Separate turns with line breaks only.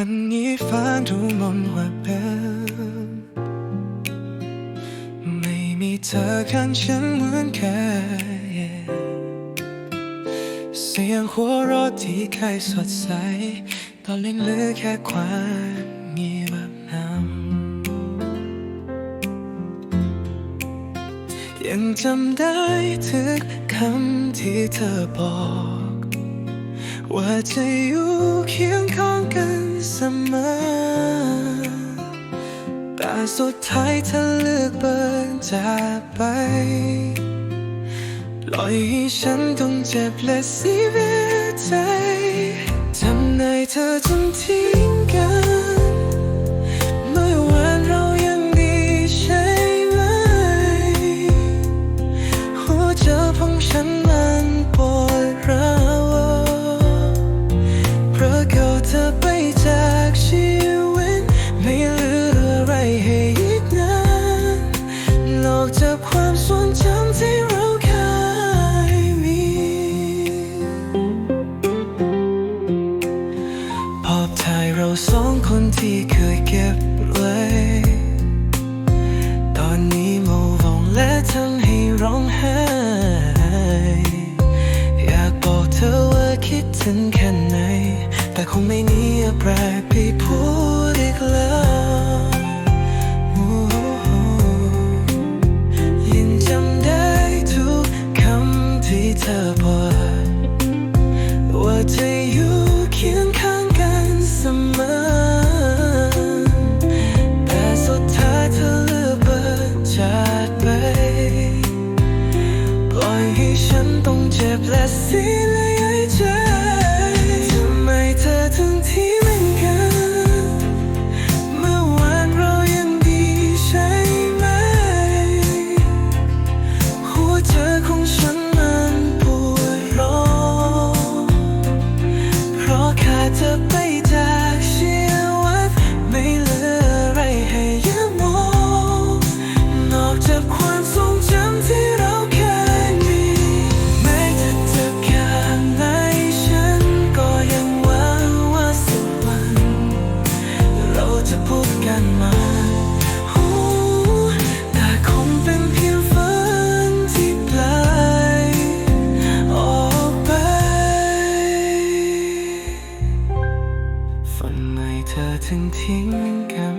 วันนี้ฟ้าดูงอนกว่าเดิมไม่มีเธอข้างฉันเหมือนเคยเสียงหัวเราะที่เคยสดใส ตอนเล่นลือแค่ความเงียบนำยังจำได้ทุกคำที่เธอบอก ว่าจะอยู่เคียงข้างกัน สมอ แต่สุดท้ายเธอเลือกเบินจากไป ปล่อยให้ฉันต้องเจ็บและเสียใจ ทำไมเธอต้องทิ้งกัน ที่เคยเก็บไว้ ตอนนี้มองลงและทำให้ร้องไห้ อยากบอกเธอว่าคิดถึงแค่ไหน แต่คงไม่นี้อะไร ciepłe silne jej ciepłe. 曾听感。